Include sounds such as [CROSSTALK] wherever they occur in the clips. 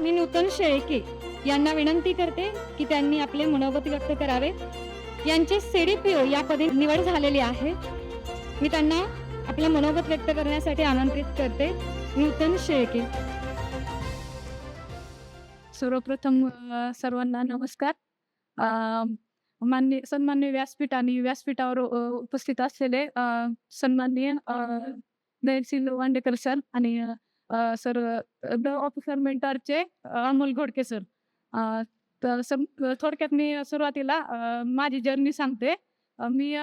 मी नूतन शेळके यांना विनंती करते की त्यांनी आपले मनोगत व्यक्त करावे. यांचे सीडीपीओ या पदी निवड झालेली आहे. मी त्यांना आपलं मनोगत व्यक्त करण्यासाठी आमंत्रित करते. नूतन शेळके. सर्वप्रथम सर्वांना नमस्कार. मान्य सन्मान्य व्यासपीठ आणि व्यासपीठावर उपस्थित असलेले सन्माननीय अ, वांडेकर सर आणि सर द ऑफिसर मेंटरचे अमोल घोडके सर. तर सर थोडक्यात मी सुरुवातीला माझी जर्नी सांगते. मी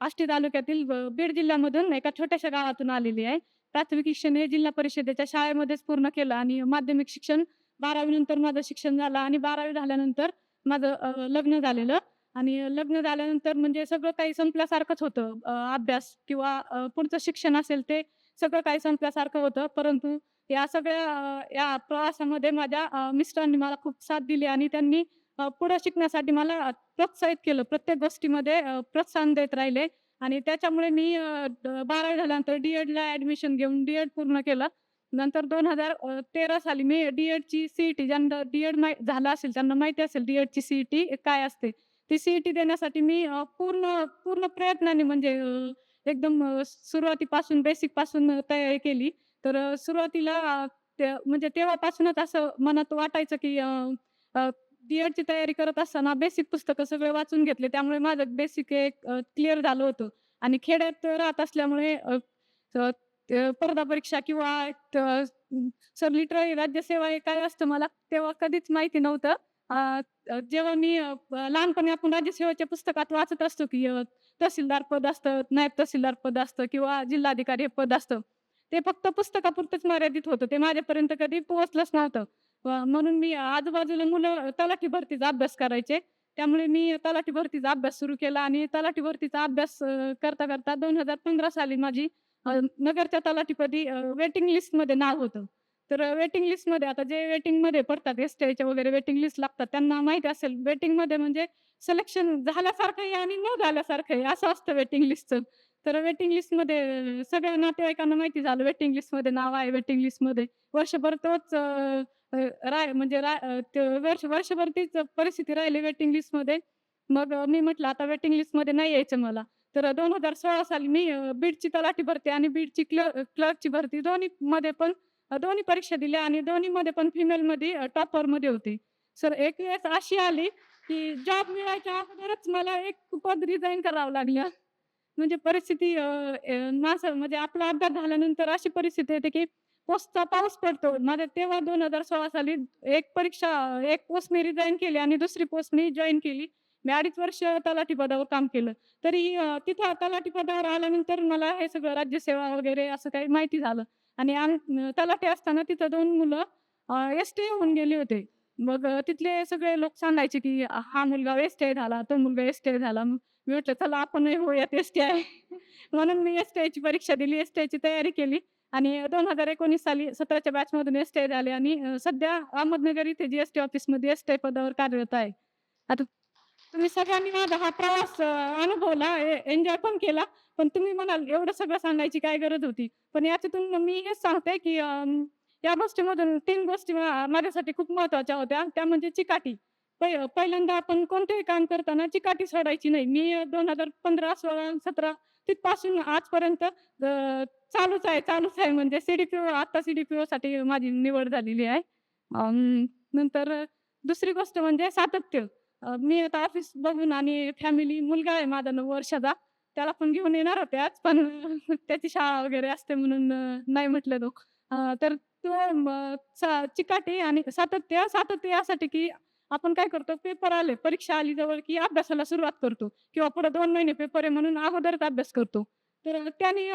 आष्टी तालुक्यातील बीड जिल्ह्यामधून एका छोट्याशा गावातून आलेली आहे. प्राथमिक शिक्षण हे जिल्हा परिषदेच्या शाळेमध्येच पूर्ण केलं आणि माध्यमिक शिक्षण बारावी नंतर माझं शिक्षण झालं आणि बारावी झाल्यानंतर माझं लग्न झालेलं. आणि लग्न झाल्यानंतर म्हणजे सगळं काही संपल्यासारखंच होतं. अभ्यास किंवा पुढचं शिक्षण असेल ते सगळं काही संपल्यासारखं होतं. परंतु या सगळ्या या प्रवासामध्ये माझ्या मिस्टरांनी मला खूप साथ दिली आणि त्यांनी पुढं शिकण्यासाठी मला प्रोत्साहित केलं. प्रत्येक गोष्टीमध्ये प्रोत्साहन देत राहिले. आणि त्याच्यामुळे मी बारावी झाल्यानंतर डी एडला ऍडमिशन घेऊन डी एड पूर्ण केलं. नंतर दोन हजार तेरा साली मी डी एडची सीईटी ज्यांना डी एड झालं असेल त्यांना माहिती असेल डी एडची सीईटी काय असते ती सीईटी देण्यासाठी मी पूर्ण पूर्ण प्रयत्नाने म्हणजे एकदम सुरुवातीपासून बेसिकपासून तयारी केली. तर सुरुवातीला ते- म्हणजे तेव्हापासूनच असं मनात वाटायचं की डी एडची तयारी करत असताना बेसिक पुस्तकं सगळे वाचून घेतले. त्यामुळे माझं बेसिक एक क्लिअर झालं होतं. आणि खेड्यात राहत असल्यामुळे स्पर्धा परीक्षा किंवा सर लिटररी राज्यसेवा हे काय असतं मला तेव्हा कधीच माहिती नव्हतं. जेव्हा मी लहानपणी आपण राज्यसेवेच्या पुस्तकात वाचत असतो की तहसीलदार पद असतं नायब तहसीलदार पद असतं किंवा जिल्हाधिकारी हे पद असतं. ते फक्त पुस्तकापुरतंच मर्यादित होतं. ते माझ्यापर्यंत कधी पोहोचलंच नव्हतं. म्हणून मी आजूबाजूला मुलं तलाठी भरतीचा अभ्यास करायचे. त्यामुळे मी तलाठी भरतीचा अभ्यास सुरू केला आणि तलाठी भरतीचा अभ्यास करता करता दोन हजार पंधरा साली माझी नगरच्या तलाठीपदी वेटिंग लिस्टमध्ये नाव होतं. तर वेटिंग लिस्टमध्ये आता जे वेटिंगमध्ये पडतात एस टीच्या वगैरे वेटिंग लिस्ट लागतात त्यांना माहिती असेल वेटिंगमध्ये म्हणजे सिलेक्शन झाल्यासारखं आहे आणि न झाल्यासारखं आहे असं असतं वेटिंग लिस्टचं. तर वेटिंग लिस्टमध्ये सगळ्या नातेवाईकांना माहिती झालं वेटिंग लिस्टमध्ये नाव आहे वेटिंग लिस्टमध्ये. वर्षभर तोच राय म्हणजे राय वर्ष वर्षभर तीच परिस्थिती राहिली वेटिंग लिस्टमध्ये. मग मी म्हटलं आता वेटिंग लिस्टमध्ये नाही यायचं मला. तर दोन हजार सोळा साली मी बीडची तलाठी भरती आणि बीडची क्ल क्लर्कची भरती दोन्ही मध्ये पण दोन्ही परीक्षा दिल्या आणि दोन्हीमध्ये पण फिमेलमध्ये टॉपरमध्ये होते. सर एक वेळेस अशी आली की जॉब मिळायच्या अगोदरच मला एक पद रिझाईन करावं लागलं. म्हणजे परिस्थिती माझं म्हणजे आपला अपघात झाल्यानंतर अशी परिस्थिती येते की पोस्टचा पाऊस पडतो. माझ्या तेव्हा दोन हजार सोळा साली एक परीक्षा एक पोस्ट मी रिझाईन केली आणि दुसरी पोस्ट मी जॉईन केली. मी अडीच वर्ष तलाठी पदावर काम केलं. तरी तिथं तलाठी पदावर आल्यानंतर मला हे सगळं राज्यसेवा वगैरे असं काही माहिती झालं. आणि आम तलाठी असताना तिथं दोन मुलं एस टी होऊन गेले होते. मग तिथले सगळे लोक सांगायचे की हा मुलगा एस टी आय झाला तो मुलगा एस टी झाला. मी म्हटलं चला आपणही होऊयात एस टी आय म्हणून मी एस ची परीक्षा दिली एस ची तयारी केली आणि दोन हजार एकोणीस साली सतराच्या बॅचमधून एस टी झाले आणि सध्या अहमदनगर इथे जी एस टी ऑफिसमध्ये एस टी पदावर कार्यरत आहे. आता तुम्ही सगळ्यांनी माझा हा प्रवास अनुभवला एन्जॉय पण केला. पण तुम्ही म्हणाल एवढं सगळं सांगायची काय गरज होती? पण याच्यातून मी हेच सांगते की या गोष्टीमधून तीन गोष्टी माझ्यासाठी खूप महत्त्वाच्या होत्या. त्या म्हणजे चिकाटी. पहि- पहिल्यांदा आपण कोणतेही काम करताना चिकाटी सोडायची नाही. मी दोन हजार पंधरा सोळा सतरा तिथपासून आजपर्यंत चालूच आहे चालूच आहे. म्हणजे सीडीपीओ आता सीडीपीओ साठी माझी निवड झालेली आहे. नंतर दुसरी गोष्ट म्हणजे सातत्य. मी आता ऑफिस बघून आणि फॅमिली मुलगा आहे माझा नऊ वर्षाचा त्याला पण घेऊन येणार होते आज पण [LAUGHS] त्याची शाळा वगैरे असते म्हणून नाही म्हटलं तो तर तो म, सा- चिकाटी आणि सातत्य सातत्य यासाठी की आपण काय करतो पेपर आले परीक्षा आली जवळ की अभ्यासाला सुरुवात करतो किंवा पुढे दोन महिने पेपर आहे म्हणून अगोदरच अभ्यास करतो. तर त्यांनी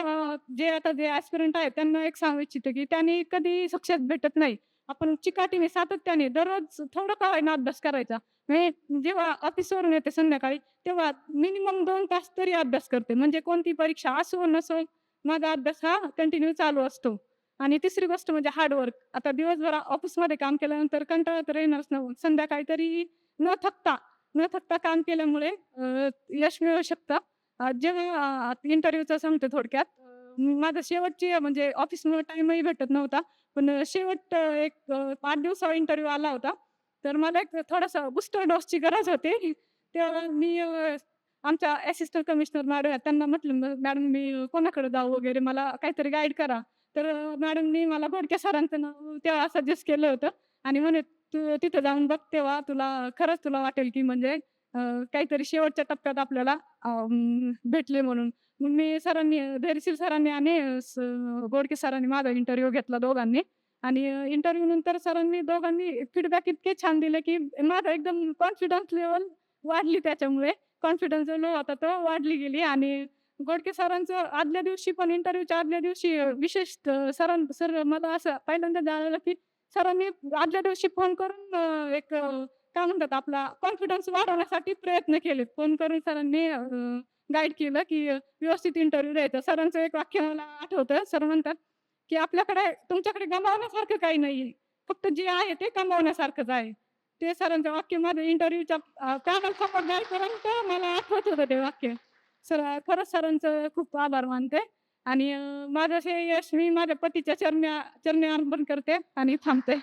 जे आता जे ॲस्पिरंट आहेत त्यांना एक सांगू इच्छिते की त्यांनी कधी सक्सेस भेटत नाही. आपण चिकाटीने सातत्याने दररोज थोडं का होईना अभ्यास करायचा. जेव्हा ऑफिसवरून येते संध्याकाळी तेव्हा मिनिमम दोन तास तरी अभ्यास करते. म्हणजे कोणती परीक्षा असो नसो माझा अभ्यास हा कंटिन्यू चालू असतो. आणि तिसरी गोष्ट म्हणजे हार्डवर्क आता दिवसभर ऑफिसमध्ये काम केल्यानंतर कंटाळा तर येणारच नव्हतं संध्याकाळी तरी न थकता न थकता काम केल्यामुळे यश मिळू शकतं. जेव्हा इंटरव्ह्यूचं सांगते थोडक्यात माझं शेवटची म्हणजे ऑफिसमुळे टाईमही भेटत नव्हता. पण शेवट एक पाच 5 दिवसावर इंटरव्ह्यू आला होता. तर मला एक थोडासा बूस्टर डोसची गरज होती. तेव्हा मी आमच्या असिस्टंट कमिशनर मॅडम त्यांना म्हटलं, मॅडम मी कोणाकडे जाऊ वगैरे मला काहीतरी गाईड करा." तर मॅडमनी मला घोडके सरांचं नाव तेव्हा सजेस्ट केलं होतं आणि म्हणे, "तू तिथं जाऊन बघ तेव्हा तुला खरंच तुला वाटेल की म्हणजे काहीतरी शेवटच्या टप्प्यात आपल्याला भेटले म्हणून." मग मी सरांनी धैर्यशील सरांनी आणि स गोडके सरांनी माझा इंटरव्ह्यू घेतला दोघांनी आणि इंटरव्ह्यू नंतर सरांनी दोघांनी फीडबॅक इतके छान दिले की माझा एकदम कॉन्फिडन्स लेवल वाढली त्याच्यामुळे. कॉन्फिडन्स जो लो होता तो वाढली गेली आणि गोडके सरांचं आदल्या दिवशी पण इंटरव्ह्यूच्या आदल्या दिवशी विशेष सरां सर मला असं पहिल्यांदा जाणवलं की सरांनी आदल्या दिवशी फोन करून एक काय म्हणतात आपला कॉन्फिडन्स वाढवण्यासाठी प्रयत्न केले. फोन करून सरांनी गाईड केलं की व्यवस्थित इंटरव्ह्यू द्यायचा. सरांचं एक वाक्य मला आठवतं. सर म्हणतात की "आपल्याकडे तुमच्याकडे गमावण्यासारखं काही नाही फक्त जे आहे ते कमावण्यासारखंच आहे." ते सरांचं वाक्य माझं इंटरव्ह्यूच्या पॅनल समोर जाईपर्यंत मला आठवत होतं ते वाक्य. सर खरंच सरांचं खूप आभार मानते आणि माझं हे यश मी माझ्या पतीच्या चरण्या चरणी अर्पण करते आणि थांबते.